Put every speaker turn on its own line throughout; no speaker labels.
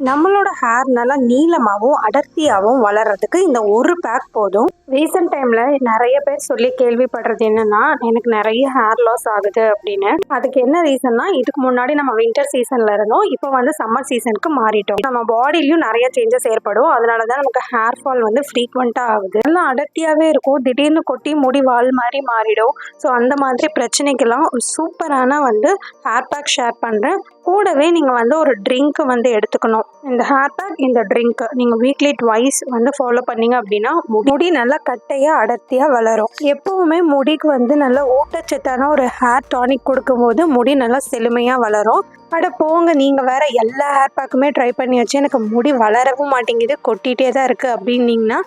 நம்மளோட ஹேர் நல்லா நீளமாகவும் அடர்த்தியாகவும் வளர்றதுக்கு இந்த ஒரு பேக் போதும். ரீசெண்ட் டைமில் நிறைய பேர் சொல்லி கேள்விப்படுறது என்னென்னா எனக்கு நிறைய ஹேர் லாஸ் ஆகுது அப்படின்னு. அதுக்கு என்ன ரீசன்னா இதுக்கு முன்னாடி நம்ம வின்டர் சீசனில் இருந்தோம் இப்போ வந்து சம்மர் சீசனுக்கு மாறிட்டோம். நம்ம பாடியிலையும் நிறைய சேஞ்சஸ் ஏற்படும். அதனால தான் நமக்கு ஹேர் ஃபால் வந்து ஃப்ரீக்வெண்ட்டாக ஆகுது. நல்லா அடர்த்தியாகவே இருக்கும். திடீர்னு கொட்டி முடி வால் மாதிரி மாறிடும். ஸோ அந்த மாதிரி பிரச்சனைக்கெல்லாம் சூப்பரான வந்து ஹேர் பேக் ஷேர் பண்ணுறேன் கூடவே நீங்கள் வந்து ஒரு ட்ரிங்க்கு வந்து எடுத்துக்கணும். இந்த ஹேர் பேக் இந்த ட்ரிங்க் நீங்கள் வீக்லி ட்வைஸ் வந்து ஃபாலோ பண்ணீங்க அப்படின்னா முடி நல்லா கட்டையாக அடர்த்தியாக வளரும். எப்போவுமே முடிக்கு வந்து நல்ல ஊட்டச்சத்தான ஒரு ஹேர் டானிக் கொடுக்கும்போது முடி நல்லா செழுமையாக வளரும். அட போங்க நீங்கள் வேற எல்லா ஹேர் பேக்குமே ட்ரை பண்ணி வச்சு எனக்கு முடி வளரவும் மாட்டேங்குது கொட்டிகிட்டே தான் இருக்குது அப்படின்னீங்கன்னா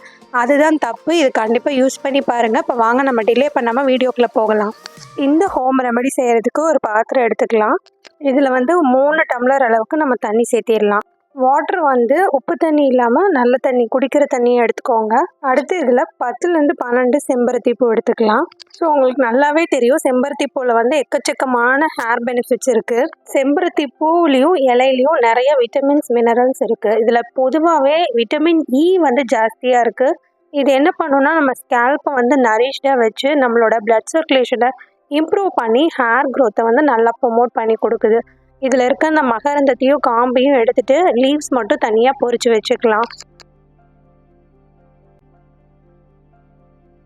அதுதான் தப்பு. இது கண்டிப்பாக யூஸ் பண்ணி பாருங்கள் இப்போ வாங்க நம்ம டிலே பண்ணாமல் வீடியோக்குள்ளே போகலாம். இந்த ஹோம் ரெமெடி செய்கிறதுக்கு ஒரு பாத்திரம் எடுத்துக்கலாம். இதில் வந்து மூணு டம்ளர் அளவுக்கு நம்ம தண்ணி சேர்த்திடலாம். வாட்ரு வந்து உப்பு தண்ணி இல்லாமல் நல்ல தண்ணி குடிக்கிற தண்ணியை எடுத்துக்கோங்க. அடுத்து இதில் பத்துலேருந்து பன்னெண்டு செம்பருத்தி பூ எடுத்துக்கலாம். ஸோ உங்களுக்கு நல்லாவே தெரியும் செம்பருத்தி பூவில் வந்து எக்கச்சக்கமான ஹேர் பெனிஃபிட்ஸ் இருக்குது செம்பருத்தி பூவிலையும் இலையிலையும் நிறைய விட்டமின்ஸ் மினரல்ஸ் இருக்குது இதில் பொதுவாகவே விட்டமின் இ e வந்து ஜாஸ்தியாக இருக்குது இது என்ன பண்ணுன்னா நம்ம ஸ்கேல்ப்பை வந்து நரிஷ்டாக வச்சு நம்மளோட பிளட் சர்க்குலேஷனை இம்ப்ரூவ் பண்ணி ஹேர் க்ரோத்தை வந்து நல்லா ப்ரொமோட் பண்ணி கொடுக்குது. இதில் இருக்க அந்த மகரந்தத்தையும் காம்பையும் எடுத்துட்டு லீவ்ஸ் மட்டும் தனியாக பொறிச்சு வச்சுக்கலாம்.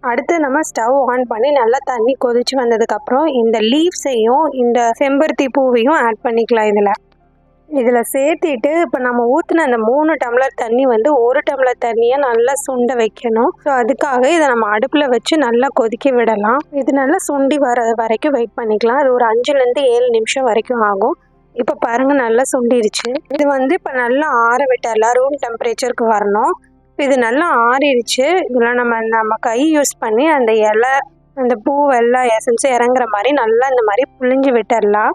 அடுத்து நம்ம ஸ்டவ் ஆன் பண்ணி நல்லா தண்ணி கொதிச்சு வந்ததுக்கப்புறம் இந்த லீவ்ஸையும் இந்த செம்பருத்தி பூவையும் ஆட் பண்ணிக்கலாம் இதில். இதில் சேர்த்திட்டு இப்போ நம்ம ஊற்றின அந்த மூணு டம்ளர் தண்ணி வந்து ஒரு டம்ளர் தண்ணியை நல்லா சுண்ட வைக்கணும். ஸோ அதுக்காக இதை நம்ம அடுப்பில் வச்சு நல்லா கொதிக்க விடலாம். இது நல்லா சுண்டி வர வரைக்கும் வெயிட் பண்ணிக்கலாம். அது ஒரு அஞ்சுலேருந்து ஏழு நிமிஷம் வரைக்கும் ஆகும். இப்போ பாருங்க நல்லா சுண்டிருச்சு. இது வந்து இப்போ நல்லா ஆற விட்டுறலாம் ரூம் டெம்பரேச்சருக்கு வரணும். இது நல்லா ஆறிடுச்சு இதில் நம்ம நம்ம கை யூஸ் பண்ணி அந்த இலை அந்த பூ எல்லாம் எசன்ஸ் இறங்குற மாதிரி நல்லா இந்த மாதிரி புழிஞ்சு விட்டுடலாம்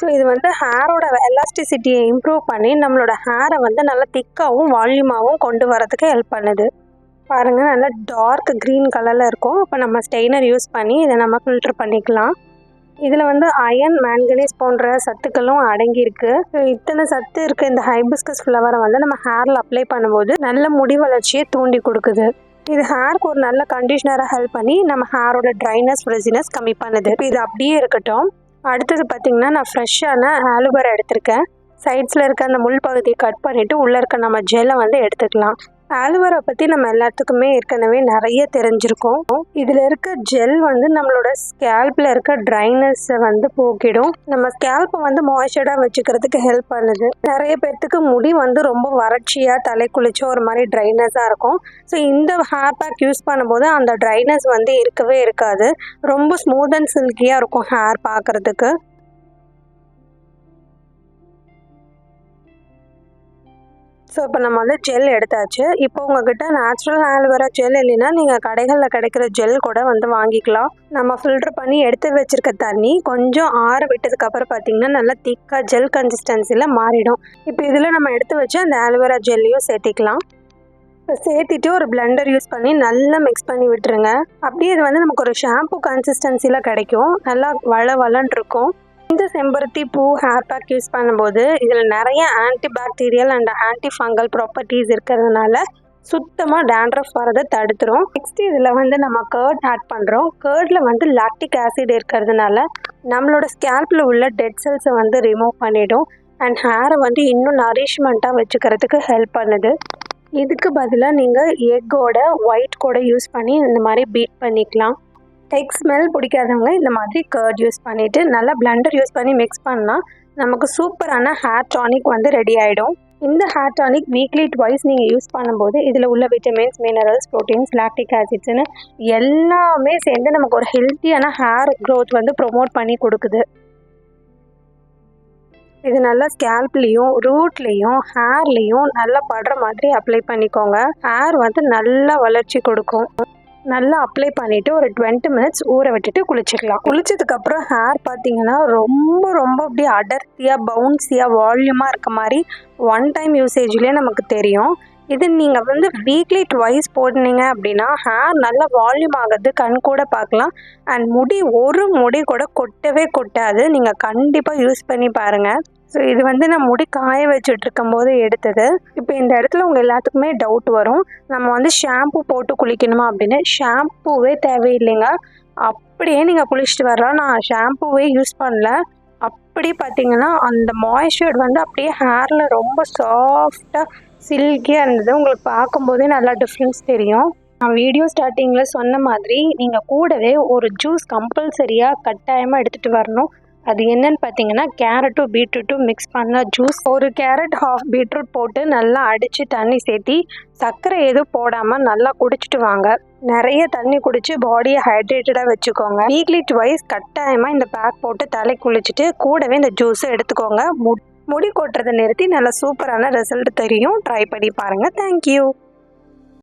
ஸோ இது வந்து ஹேரோட எலாஸ்டிசிட்டியை இம்ப்ரூவ் பண்ணி நம்மளோட ஹேரை வந்து நல்லா திக்காகவும் வால்யூமாகவும் கொண்டு வரதுக்கு ஹெல்ப் பண்ணுது. பாருங்கள் நல்லா டார்க் க்ரீன் கலரில் இருக்கும். இப்போ நம்ம ஸ்டெய்னர் யூஸ் பண்ணி இதை நம்ம ஃபில்டர் பண்ணிக்கலாம். இதில் வந்து அயன் மேங்கனீஸ் போன்ற சத்துக்களும் அடங்கியிருக்கு. ஸோ இத்தனை சத்து இருக்க இந்த ஹைபிஸ்கஸ் ஃப்ளவரை வந்து நம்ம ஹேரில் அப்ளை பண்ணும்போது நல்ல முடி வளர்ச்சியை தூண்டி கொடுக்குது. இது ஹேருக்கு ஒரு நல்ல கண்டிஷனராக ஹெல்ப் பண்ணி நம்ம ஹேரோட ட்ரைனஸ் ஃப்ரெசினஸ் கம்மி பண்ணுது. இது அப்படியே இருக்கட்டும். அடுத்தது பார்த்திங்கன்னா நான் ஃப்ரெஷ்ஷான ஆலுவேரா எடுத்திருக்கேன். சைட்ஸில் இருக்க அந்த முள் பகுதியை கட் பண்ணிவிட்டு உள்ளே இருக்க நம்ம ஜெல்லை வந்து எடுத்துக்கலாம். ஆலோவேரா பற்றி நம்ம எல்லாத்துக்குமே ஏற்கனவே நிறைய தெரிஞ்சிருக்கோம். இதில் இருக்க ஜெல் வந்து நம்மளோட ஸ்கேல்பில் இருக்க ட்ரைனஸை வந்து போக்கிடும். நம்ம ஸ்கேல்ப்பை வந்து மாய்ச்சர்டாக வச்சுக்கிறதுக்கு ஹெல்ப் பண்ணுது. நிறைய பேர்த்துக்கு முடி வந்து ரொம்ப வறட்சியாக தலை குளிச்சோ ஒரு மாதிரி ட்ரைனஸாக இருக்கும். ஸோ இந்த ஹேர் பேக் யூஸ் பண்ணும்போது அந்த ட்ரைனஸ் வந்து இருக்கவே இருக்காது. ரொம்ப ஸ்மூத் அண்ட் சில்கியாக இருக்கும் ஹேர் பார்க்குறதுக்கு ஸோ இப்போ நம்ம வந்து ஜெல் எடுத்தாச்சு. இப்போ உங்ககிட்ட நேச்சுரல் ஆல்வேரா ஜெல் இல்லைன்னா நீங்கள் கடைகளில் கிடைக்கிற ஜெல் கூட வந்து வாங்கிக்கலாம். நம்ம ஃபில்டர் பண்ணி எடுத்து வச்சுருக்க தண்ணி கொஞ்சம் ஆற விட்டதுக்கப்புறம் பார்த்தீங்கன்னா நல்லா திக்காக ஜெல் கன்சிஸ்டன்சியில் மாறிடும். இப்போ இதில் நம்ம எடுத்து வச்சு அந்த ஆல்வேரா ஜெல்லையும் சேர்த்திக்கலாம். இப்போ சேர்த்திட்டு ஒரு பிளெண்டர் யூஸ் பண்ணி நல்லா மிக்ஸ் பண்ணி விட்டுருங்க. அப்படியே இது வந்து நமக்கு ஒரு ஷாம்பு கன்சிஸ்டன்சியில் கிடைக்கும். நல்லா வள வளன் இருக்கும். இந்த செம்பருத்தி பூ ஹேர் பேக் யூஸ் பண்ணும்போது இதில் நிறைய anti bacterial and anti fungal properties இருக்கிறதுனால சுத்தமாக டேண்ட்ரஃப் வரதை தடுத்துரும். நெக்ஸ்ட் இதில் வந்து நம்ம கேர்ட் ஆட் பண்ணுறோம் கேர்டில் வந்து லாக்டிக் ஆசிட் இருக்கிறதுனால நம்மளோட ஸ்கேல்பில் உள்ள டெட் செல்ஸை வந்து ரிமூவ் பண்ணிவிடும் அண்ட் ஹேரை வந்து இன்னும் நரிஷ்மெண்ட்டாக வச்சுக்கிறதுக்கு ஹெல்ப் பண்ணுது. இதுக்கு பதிலாக நீங்கள் எக்கோட ஒயிட் கூட யூஸ் பண்ணி இந்த மாதிரி பீட் பண்ணிக்கலாம். எக் ஸ்மெல் பிடிக்காதவங்க இந்த மாதிரி கர்ட் யூஸ் பண்ணிவிட்டு நல்லா பிளண்டர் யூஸ் பண்ணி மிக்ஸ் பண்ணால் நமக்கு சூப்பரான ஹேர் டானிக் வந்து ரெடி ஆகிடும் இந்த ஹேர் டானிக் வீக்லி ட்வைஸ் நீங்கள் யூஸ் பண்ணும்போது இதில் உள்ள விட்டமின்ஸ் மினரல்ஸ் ப்ரோட்டீன்ஸ் லாக்டிக் ஆசிட்ஸ்னு எல்லாமே சேர்ந்து நமக்கு ஒரு ஹெல்த்தியான ஹேர் க்ரோத் வந்து ப்ரொமோட் பண்ணி கொடுக்குது. இது நல்லா ஸ்கேல்ப்லேயும் ரூட்லேயும் ஹேர்லேயும் நல்லா படுற மாதிரி அப்ளை பண்ணிக்கோங்க. ஹேர் வந்து நல்லா வளர்ச்சி கொடுக்கும். நல்லா அப்ளை பண்ணிவிட்டு ஒரு டுவெண்ட்டி மினிட்ஸ் ஊற விட்டுட்டு குளிச்சுக்கலாம். குளிச்சதுக்கப்புறம் ஹேர் பார்த்தீங்கன்னா ரொம்ப ரொம்ப அப்படியே அடர்த்தியாக பவுன்ஸியாக வால்யூமாக இருக்க மாதிரி ஒன் டைம் யூசேஜ்லேயே நமக்கு தெரியும். இது நீங்கள் வந்து வீக்லி ட்வைஸ் போடுனீங்க அப்படின்னா ஹேர் நல்லா வால்யூம் ஆகுது கண் கூட பார்க்கலாம். அண்ட் முடி ஒரு முடி கூட கொட்டவே கொட்டாது. நீங்கள் கண்டிப்பாக யூஸ் பண்ணி பாருங்கள் ஸோ இது வந்து நான் முடி காய வச்சுட்டு இருக்கும்போது எடுத்தது. இப்போ இந்த இடத்துல உங்கள் எல்லாத்துக்குமே டவுட் வரும். நம்ம வந்து ஷாம்பு போட்டு குளிக்கணுமா அப்படின்னு? ஷாம்புவே தேவையில்லைங்க. அப்படியே நீங்கள் குளிச்சுட்டு வரலாம். நான் ஷாம்புவே யூஸ் பண்ணல. அப்படி பார்த்தீங்கன்னா அந்த மாய்ஸ்சர் வந்து அப்படியே ஹேரில் ரொம்ப சாஃப்டாக சில்கியாக இருந்தது உங்களுக்கு பார்க்கும்போதே நல்லா டிஃப்ரென்ஸ் தெரியும். நான் வீடியோ ஸ்டார்டிங்கில் சொன்ன மாதிரி நீங்கள் கூடவே ஒரு ஜூஸ் கம்பல்சரியாக கட்டாயமாக எடுத்துகிட்டு வரணும். அது என்னன்னு பார்த்தீங்கன்னா கேரட்டும் பீட்ரூட்டும் மிக்ஸ் பண்ண ஜூஸ் ஒரு கேரட் ஹாஃப் பீட்ரூட் போட்டு நல்லா அடித்து தண்ணி சேர்த்தி சர்க்கரை எதுவும் போடாமல் நல்லா குடிச்சிட்டு வாங்க. நிறைய தண்ணி குடித்து பாடியை ஹைட்ரேட்டடாக வச்சுக்கோங்க. வீக்லி ட்வைஸ் கட்டாயமாக இந்த பேக் போட்டு தலை குளிச்சுட்டு கூடவே இந்த ஜூஸை எடுத்துக்கோங்க. மு முடி கொட்டுறதை நிறுத்தி நல்ல சூப்பரான ரிசல்ட் தெரியும். ட்ரை பண்ணி பாருங்கள் தேங்க்யூ